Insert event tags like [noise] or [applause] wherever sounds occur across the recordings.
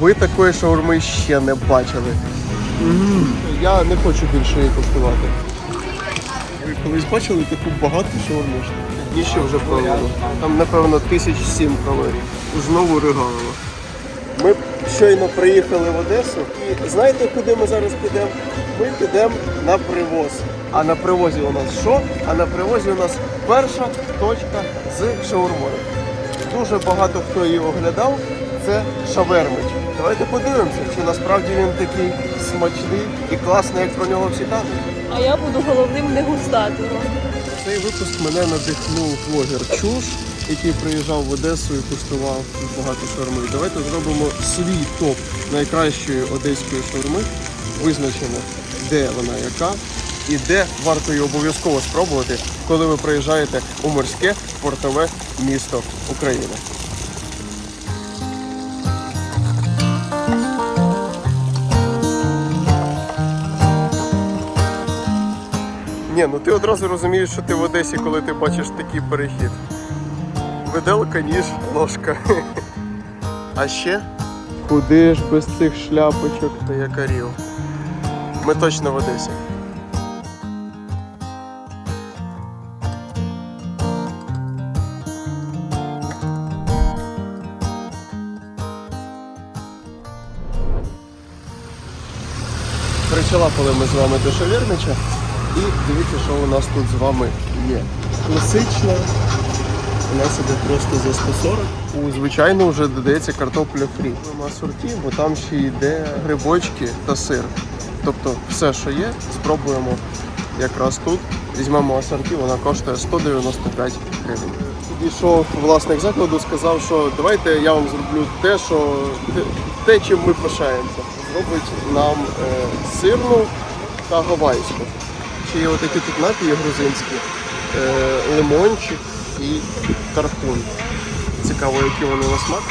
Ви такої шаурми ще не бачили. Я не хочу більше її куштувати. Ви колись бачили таку багату шаурму? Дніще вже пробували. Там, напевно, тисяч сім калорій. Знову Ригалово. Ми щойно приїхали в Одесу і знаєте, куди ми зараз підемо? Ми підемо на привоз. А на привозі у нас що? А на привозі у нас перша точка з шаурмою. Дуже багато хто її оглядав. Це шавермич. Давайте подивимося, чи насправді він такий смачний і класний, як про нього всі кажуть. А я буду головним дегустатором. Цей випуск мене надихнув блогер Чуш, який приїжджав в Одесу і куштував багато шаурми. Давайте зробимо свій топ найкращої одеської шаурми. Визначимо, де вона яка і де варто її обов'язково спробувати, коли ви приїжджаєте у морське портове місто України. Ні, ну ти одразу розумієш, що ти в Одесі, коли ти бачиш такий перехід. Виделка, ніж, ложка. А ще? Куди ж без цих шляпочок та якарів? Ми точно в Одесі. Причалапали ми з вами до Шавернича. І дивіться, що у нас тут з вами є. Класична. Вона себе просто за 140. У звичайно вже додається картопля фрі. На асорті, бо там ще йде грибочки та сир. Тобто все, що є, спробуємо якраз тут. Візьмемо асорті, вона коштує 195 гривень. Підійшов власник закладу, сказав, що давайте я вам зроблю те, що те чим ми пишаємося. Зробить нам е, сирну та гавайську. Ще є отакі тут напії грузинські, е, лимончик і тархун. Цікаво, які вони на смак.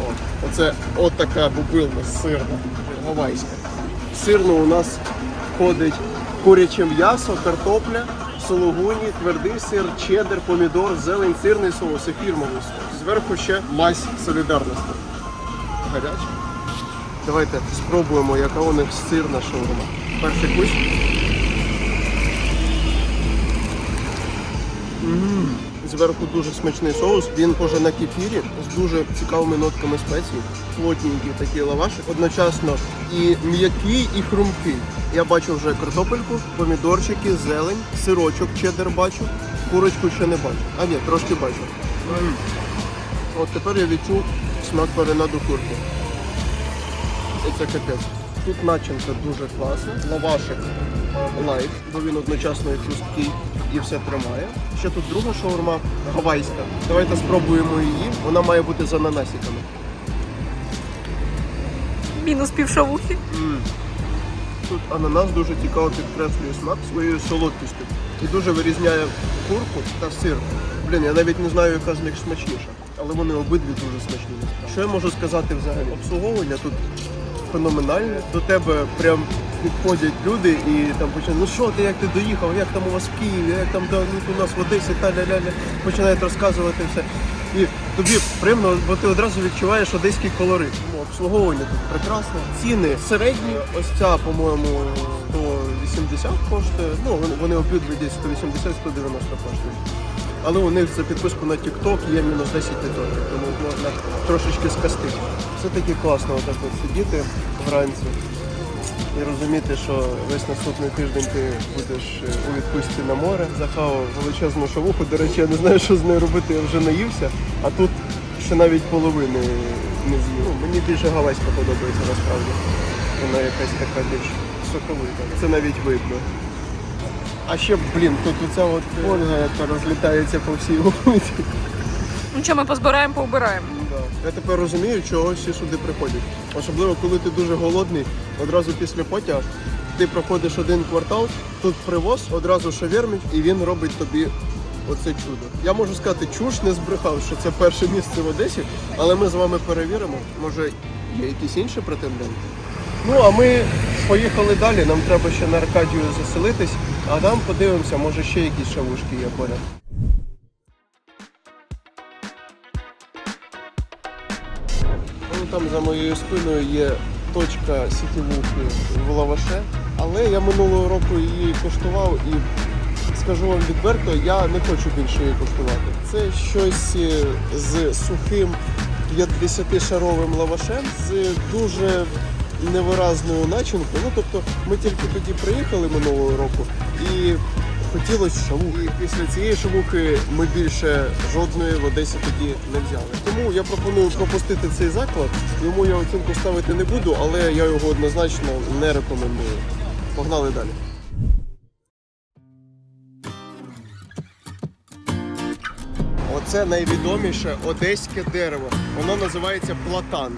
О, оце от така бубилка сирна, гавайська. В сирну у нас входить куряче м'ясо, картопля, сологуні, твердий сир, чеддер, помідор, зелень, сирний соус і фірмовий соус. Зверху ще мазь солідарності. Гаряча. Давайте спробуємо, яка у них сирна шаурма. Перший кусь. Зверху дуже смачний соус. Він коже на кефірі з дуже цікавими нотками спецій. Плотненький такий лаваш. Одночасно і м'який, і хрумкий. Я бачу вже картопельку, помідорчики, зелень, сирочок чеддер бачу. Курочку ще не бачу. А ні, трошки бачу. М. От тепер я відчув смак перенаду курки. І це капець. Тут начинка дуже класна. Лавашик лайк, бо він одночасно і хрусткий і все тримає. Ще тут друга шаурма гавайська. Давайте спробуємо її. Вона має бути з ананасиками. Мінус півшавухи. Тут ананас дуже цікаво підкреслює смак своєю солодкістю. І дуже вирізняє курку та сир. Блін, я навіть не знаю, яка з них смачніша. Але вони обидві дуже смачні. Що я можу сказати взагалі? Обслуговування тут феноменальне. До тебе прям підходять люди і там починають, ну що ти, як ти доїхав, як там у вас в Києві, як там ну, у нас в Одесі, та ля ля ля починають розказувати все. І тобі приємно, бо ти одразу відчуваєш одеський колорит. Ну, обслуговування тут прекрасне. Ціни середні. Ось ця, по-моєму, 180 коштує. Ну, вони, обидві десь 180-190 коштують. Але у них за підписку на TikTok є мінус 10 тому можна трошечки скастити. Все-таки класно отак от сидіти вранці і розуміти, що весь наступний тиждень ти будеш е, у відпустці на море. Захавав величезну шавуху. До речі, я не знаю, що з нею робити, я вже наївся, а тут ще навіть половини не з'їв. Ну, мені більше гавайська подобається насправді. Вона якась така більш соковита. Це навіть видно. А ще, блін, тут оця от фольга, яка розлітається по всій вулиці. Ну що, ми позбираємо, поубираємо. Я тепер розумію, чого всі сюди приходять. Особливо, коли ти дуже голодний, одразу після потяга ти проходиш один квартал, тут привоз, одразу шавермить, і він робить тобі оце чудо. Я можу сказати, чуш не збрехав, що це перше місце в Одесі, але ми з вами перевіримо. Може, є якісь інші претенденти. Ну, а ми поїхали далі. Нам треба ще на Аркадію заселитись, а там подивимося, може ще якісь шавушки є поряд. Там за моєю спиною є точка сітівухи в лаваше, але я минулого року її коштував і скажу вам відверто, я не хочу більше її коштувати. Це щось е, з сухим 50-шаровим лавашем з дуже невиразною начинкою. Ну тобто ми тільки тоді приїхали минулого року і хотілося шавухи. І після цієї шавухи ми більше жодної в Одесі тоді не взяли. Тому я пропоную пропустити цей заклад. Йому я оцінку ставити не буду, але я його однозначно не рекомендую. Погнали далі. Оце найвідоміше одеське дерево. Воно називається платан.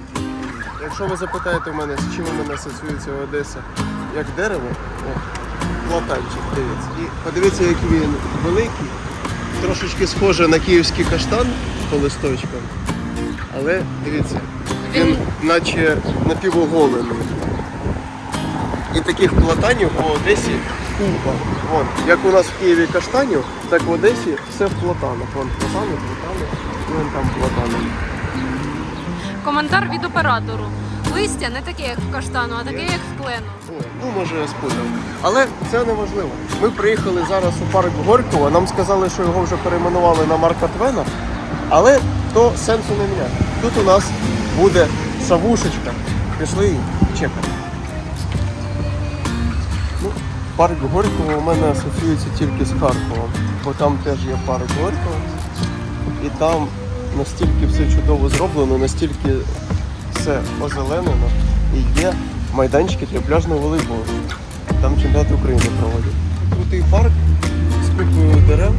Якщо ви запитаєте в мене, з чим у мене асоціюється Одеса як дерево, о, платанчик, дивіться. І подивіться, який він великий, трошечки схоже на київський каштан по листочкам. Але дивіться, він наче напівоголений. І таких платанів у Одесі купа. Вон, як у нас в Києві каштанів, так в Одесі все в платанах. Вон платани, платани, вон там платани. Коментар від оператору. Листя не таке, як в каштану, а таке, як в клену. Ну може я спутав. Але це не важливо. Ми приїхали зараз у парк Горького. Нам сказали, що його вже перейменували на Марка Твена, але то сенсу не міняє. Тут у нас буде шавушечка. Пішли її чекати. Ну, парк Горького у мене асоціюється тільки з Харковом, бо там теж є парк Горького. І там настільки все чудово зроблено, настільки все озеленено і є майданчики для пляжного волейболу. Там чемпіонат України проводять. Крутий парк з купою дерев.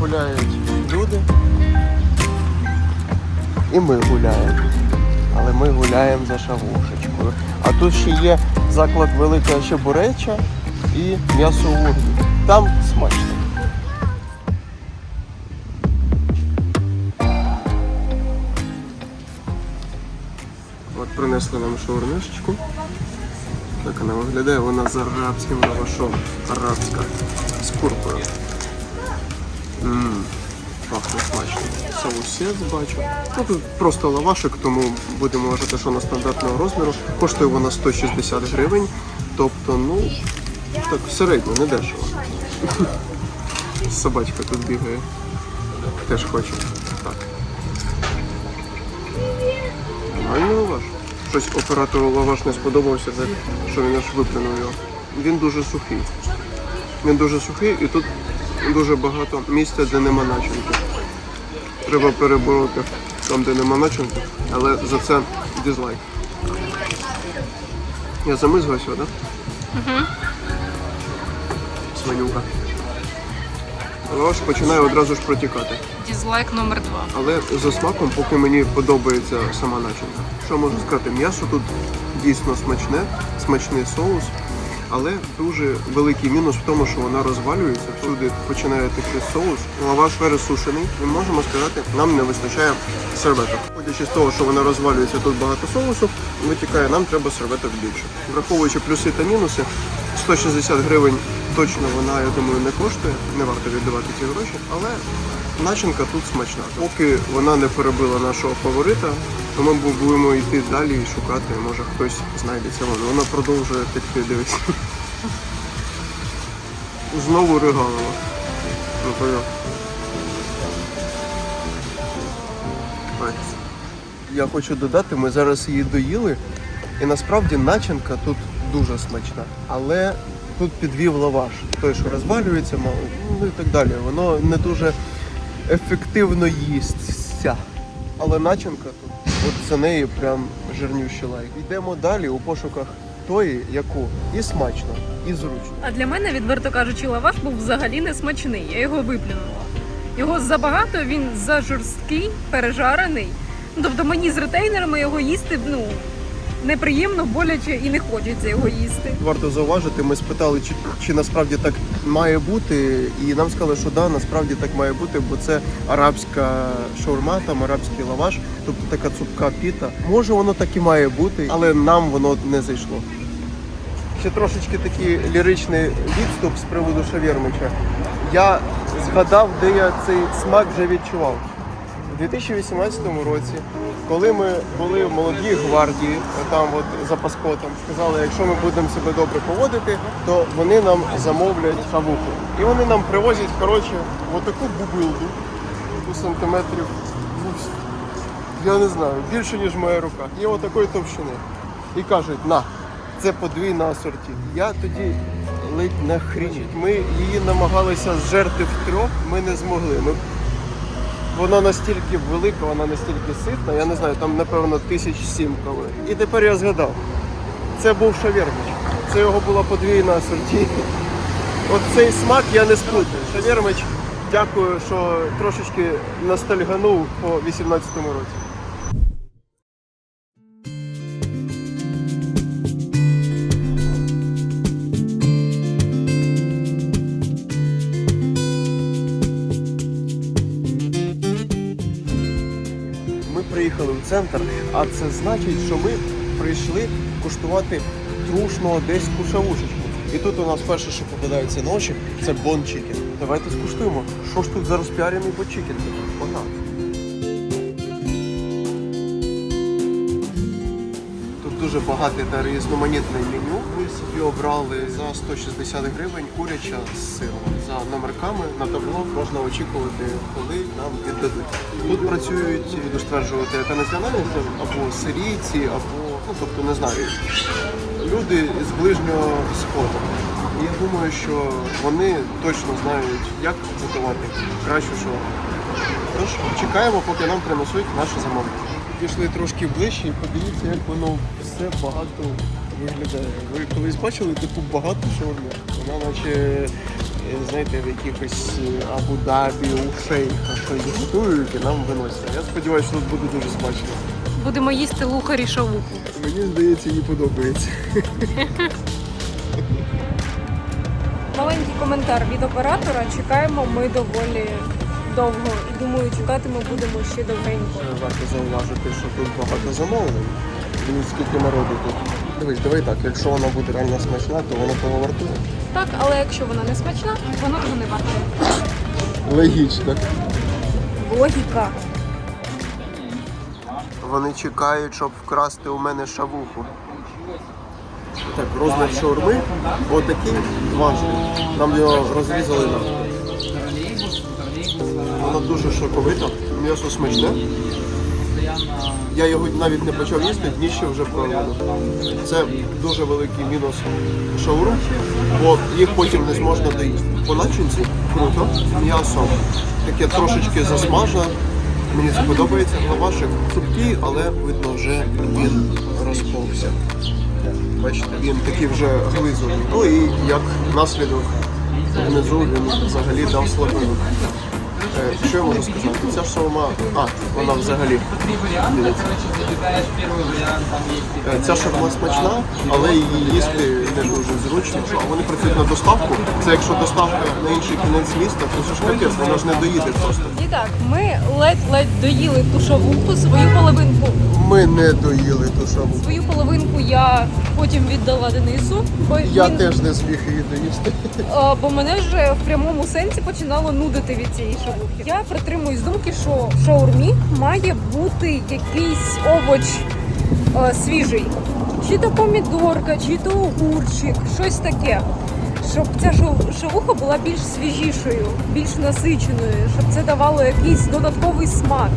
Гуляють люди. І ми гуляємо. Але ми гуляємо за шавушечкою. А тут ще є заклад Велика Щебуреча і м'ясо урні. Там смачно. Принесли нам шаурмішечку. Так вона виглядає, вона з арабським лавашом. Арабська. З куркою. Ммм, пахне смачно. Соусець бачу. Ну тут просто лавашик, тому будемо вважати, що на стандартного розміру. Коштує вона 160 гривень. Тобто, ну, так середньо, не дешево. Собачка тут бігає. Теж хоче. Так. Нормальний лаваш. Щось оператору лаваш не сподобався, так, що він аж виплюнув його. Він дуже сухий. Він дуже сухий і тут дуже багато місця, де нема начинки. Треба перебороти там, де нема начинки, але за це дизлайк. Я замизгався, так? Угу. Свинюка. Лаваш починає одразу ж протікати. Дізлайк номер два. Але за смаком, поки мені подобається сама начинка. Що можу сказати? М'ясо тут дійсно смачне, смачний соус, але дуже великий мінус в тому, що вона розвалюється. Всюди починає текти соус. Лаваш пересушений. І можемо сказати, нам не вистачає серветок. Ходячи з того, що вона розвалюється, тут багато соусу, витікає, нам треба серветок більше. Враховуючи плюси та мінуси, 160 гривень точно вона, я думаю, не коштує, не варто віддавати ці гроші, але начинка тут смачна. Поки вона не перебила нашого фаворита, то ми будемо йти далі і шукати, може хтось знайдеться вона. Вона продовжує текти, дивись. Знову регалова. Ну, Я хочу додати, ми зараз її доїли, і насправді начинка тут дуже смачна. Але тут підвів лаваш, той, що розвалюється, ну і так далі. Воно не дуже ефективно їсться. Але начинка тут, от за неї прям жирнющий лайк. Йдемо далі у пошуках тої, яку і смачно, і зручно. А для мене, відверто кажучи, лаваш був взагалі не смачний. Я його виплюнула. Його забагато, він зажорсткий, пережарений. Тобто мені з ретейнерами його їсти ну, неприємно, боляче і не хочеться його їсти. Варто зауважити, ми спитали, чи, чи насправді так має бути, і нам сказали, що да, насправді так має бути, бо це арабська шаурма, там арабський лаваш, тобто така цупка піта. Може воно так і має бути, але нам воно не зайшло. Ще трошечки такий ліричний відступ з приводу шавірмича. Я згадав, де я цей смак вже відчував. У 2018 році Коли ми були в молодій гвардії, там от за паскотом, сказали, якщо ми будемо себе добре поводити, то вони нам замовлять шавуху. І вони нам привозять, коротше, отаку бубилду у сантиметрів. ну, Я не знаю, більше, ніж моя рука. І отакої товщини. І кажуть, на, це подвійна асорті. Я тоді ледь нахрініть. Ми її намагалися зжерти втрьох, ми не змогли. Ми вона настільки велика, вона настільки ситна, я не знаю, там напевно тисяч сім калорій. І тепер я згадав, це був шавермич. Це його була подвійна асорті. От цей смак я не сплутаю. Шавермич, дякую, що трошечки ностальганув по 18-му році. Центр, а це значить, що ми прийшли куштувати трушну одеську шавушечку. І тут у нас перше, що попадається на очі, це бон чікен. Давайте скуштуємо. Що ж тут за розпіарений по чікен? Погнали. Дуже багате та різноманітне меню. Ми собі обрали за 160 гривень куряча з сиром. За номерками на табло можна очікувати, коли нам віддадуть. Тут працюють, буду стверджувати, яка національність або сирійці, або ну тобто не знаю, люди з ближнього сходу. І я думаю, що вони точно знають, як готувати кращу шаурму. Тож чекаємо, поки нам принесуть наше замовлення. Пішли трошки ближче і подивіться, як воно все багато виглядає. Ви колись бачили таку багату шаурму? Вона наче, е, знаєте, в якихось е, Абу-Дабі, у шейха щось готують і нам виносять. Я сподіваюся, що тут буде дуже смачно. Будемо їсти лухарі шавуху. Мені здається, їй подобається. Маленький коментар від оператора. Чекаємо ми доволі довго. І думаю, чекати ми будемо ще довгенько. Варто зауважити, що тут багато замовлень. Мені скільки народу тут. Дивись, давай так, якщо вона буде реально смачна, то вона того вартує. Так, але якщо вона не смачна, воно того не варте. Логічно. Логіка. Вони чекають, щоб вкрасти у мене шавуху. Так, розмір шаурми отакий дважди. Нам його розрізали на. Воно дуже шоковито, м'ясо смачне. Я його навіть не почав їсти, дніще вже прорвало. Це дуже великий мінус шаурм, бо їх потім не зможна доїсти. По начинці круто, м'ясо таке трошечки засмажене. Мені це подобається. Лавашик цупкий, але видно вже він розповзся. Бачите, він такий вже глизовий. Ну і як наслідок внизу він взагалі дав слабину. Е, Що я можу сказати? Ця шаурма, а, вона взагалі. Е, Ця шаурма смачна, але її їсти не дуже зручно. А вони працюють на доставку. Це якщо доставка на інший кінець міста, то це ж капець, вона ж не доїде просто. І так, ми ледь-ледь доїли ту шавуху, свою половинку. Ми не доїли ту. Свою половинку я потім віддала Денису, бо Я він- теж не зміг її доїсти. А, бо мене вже в прямому сенсі починало нудити від цієї шавухи. Я притримуюсь думки, що в шаурмі має бути якийсь овоч е, свіжий. Чи то помідорка, чи то огурчик, щось таке. Щоб ця шавуха була більш свіжішою, більш насиченою, щоб це давало якийсь додатковий смак.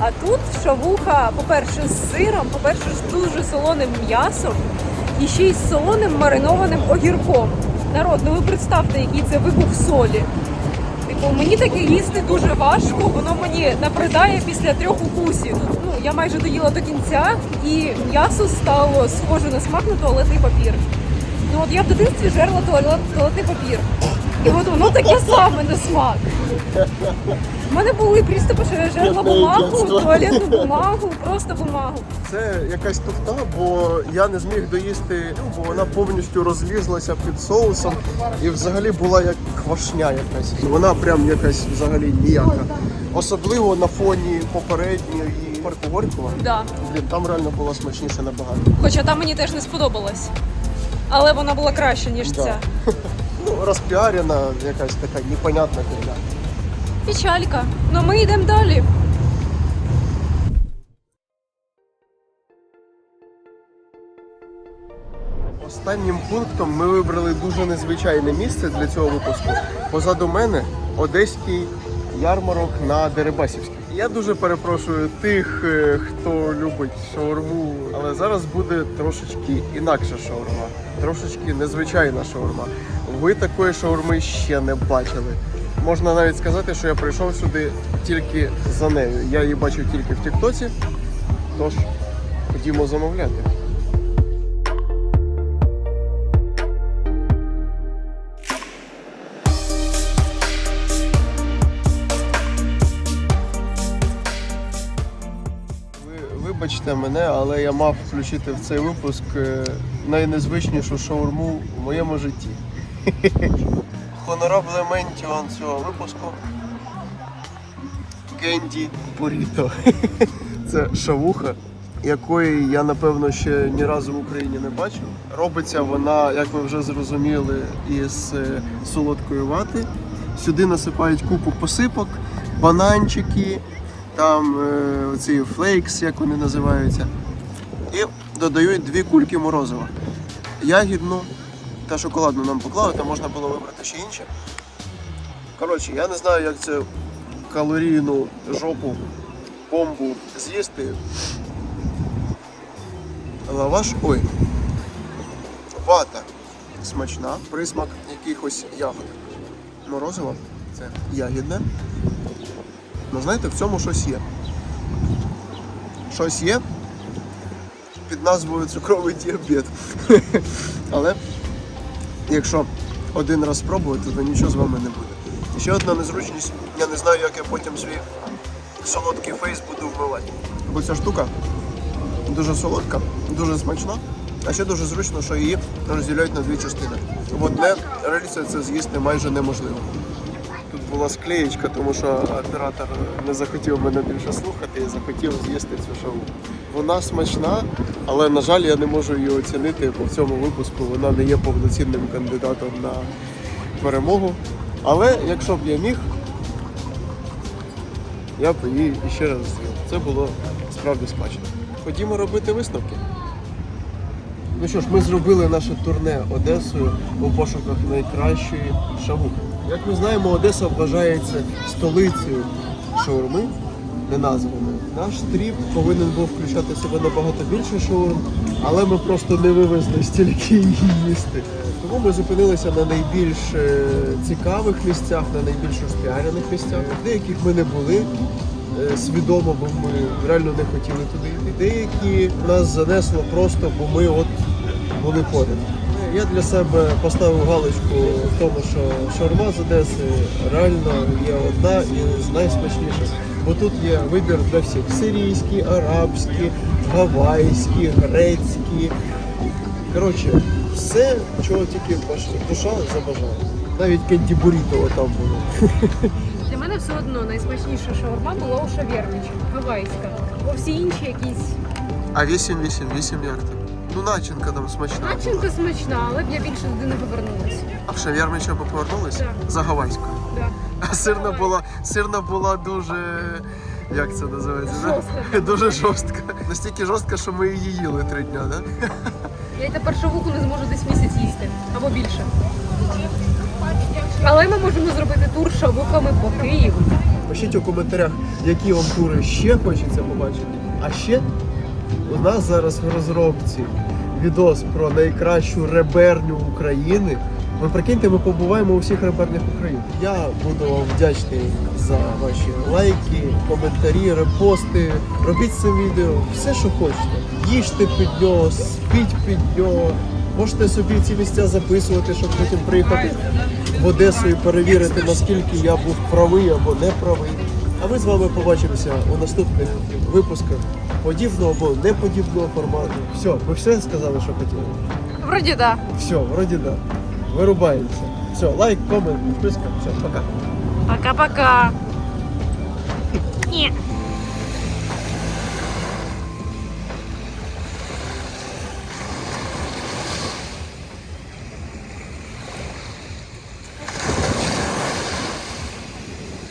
А тут шавуха, по-перше, з сиром, по-перше, з дуже солоним м'ясом і ще й з солоним маринованим огірком. Народ, ну ви представте, який це вибух солі. Типу, мені таке їсти дуже важко, воно мені набридає після трьох укусів. Ну, я майже доїла до кінця, і м'ясо стало схоже на смак на туалетний папір. Ну от я в дитинстві жерла туалет, туалетний папір. І от воно таке саме на смак. У мене були приступи, що я жерла бумагу, туалетну бумагу, просто бумагу. Це якась туфта, бо я не зміг доїсти, ну, бо вона повністю розлізлася під соусом і взагалі була як квашня якась. Вона прям якась взагалі ніяка. Особливо на фоні попередньої парку Горького. Да. Блін, там реально було смачніше набагато. Хоча там мені теж не сподобалось але вона була краще, ніж Да. ця. [laughs] Ну, розпіарена, якась така непонятна фігня. Печалька. Ну ми йдемо далі. Останнім пунктом ми вибрали дуже незвичайне місце для цього випуску. Позаду мене одеський ярмарок на Дерибасівській. Я дуже перепрошую тих, е, хто любить шаурму, але зараз буде трошечки інакша шаурма, трошечки незвичайна шаурма. Ви такої шаурми ще не бачили. Можна навіть сказати, що я прийшов сюди тільки за нею. Я її бачив тільки в Тіктоці. Тож ходімо замовляти. Вибачте мене, але я мав включити в цей випуск е, найнезвичнішу шаурму в моєму житті. [laughs] Хонорабле ментіон цього випуску. Кенді Буріто. [laughs] Це шавуха, якої я напевно ще ні разу в Україні не бачив. Робиться вона, як ви вже зрозуміли, із е, солодкої вати. Сюди насипають купу посипок, бананчики, там е, оці флейкс, як вони називаються. І додають дві кульки морозива. Ягідну та шоколадну нам поклали, там можна було вибрати ще інше. Коротше, я не знаю, як це калорійну жопу бомбу з'їсти. Лаваш. Ой. Вата смачна, присмак якихось ягод. Морозиво це ягідне. Ну знаєте, в цьому щось є. Щось є під назвою цукровий діабет. [laughs] Але якщо один раз спробувати, то нічого з вами не буде. І ще одна незручність, я не знаю, як я потім свій солодкий фейс буду вмивати. Бо ця штука дуже солодка, дуже смачна, а ще дуже зручно, що її розділяють на дві частини. В одне рельце це з'їсти майже неможливо. Була склеєчка, тому що оператор не захотів мене більше слухати і захотів з'їсти цю шоу. Вона смачна, але на жаль, я не можу її оцінити, бо в цьому випуску вона не є повноцінним кандидатом на перемогу. Але якщо б я міг, я б її ще раз з'їв. Це було справді смачно. Ходімо робити висновки. Ну що ж, ми зробили наше турне Одесою у пошуках найкращої шавухи. Як ми знаємо, Одеса вважається столицею шаурми, не названою. Наш тріп повинен був включати в себе набагато більше шаурм, але ми просто не вивезли стільки її їсти. Тому ми зупинилися на найбільш е, цікавих місцях, на найбільш розпіарених місцях. Деяких ми не були е, свідомо, бо ми реально не хотіли туди йти. Деякі нас занесло просто, бо ми от були поряд. Я для себе поставив галочку в тому, що шаурма з Одеси реально є одна із найсмачніших. Бо тут є вибір для всіх: сирійські, арабські, гавайські, грецькі. Коротше, все, чого тільки душа забажає. Навіть кенді буріто там було. Для мене все одно найсмачніша шаурма була у шавермічі, гавайська. Бо всі інші якісь А 8, 8, 8 як? Ну начинка там смачна. була. начинка смачна, але б я більше туди не повернулася. А в шав'ярмича ви повернулися? Так. За гавайською. Да. А сирна була, сирна була дуже. Як це називається? да? Жорстка. Дуже жорстка. Настільки жорстка, що ми її їли три дня, да? Я й тепер шавуху не зможу десь місяць їсти або більше. Але ми можемо зробити тур шавухами по Києву. Пишіть у коментарях, які вам тури ще хочеться побачити. А ще у нас зараз в розробці відос про найкращу реберню України. Ви прикиньте, ми побуваємо у всіх ребернях України. Я буду вам вдячний за ваші лайки, коментарі, репости. Робіть це відео все, що хочете. Їжте під нього, спіть під нього. Можете собі ці місця записувати, щоб потім приїхати в Одесу і перевірити, наскільки я був правий або не правий. А ми з вами побачимося у наступних випусках подібного або неподібного формату. Все, ми все сказали, що хотіли. Вроді да. Все, вроді да. Вирубаємося. Все, лайк, комент, підписка. Все, пока. Пока-пока. Ні.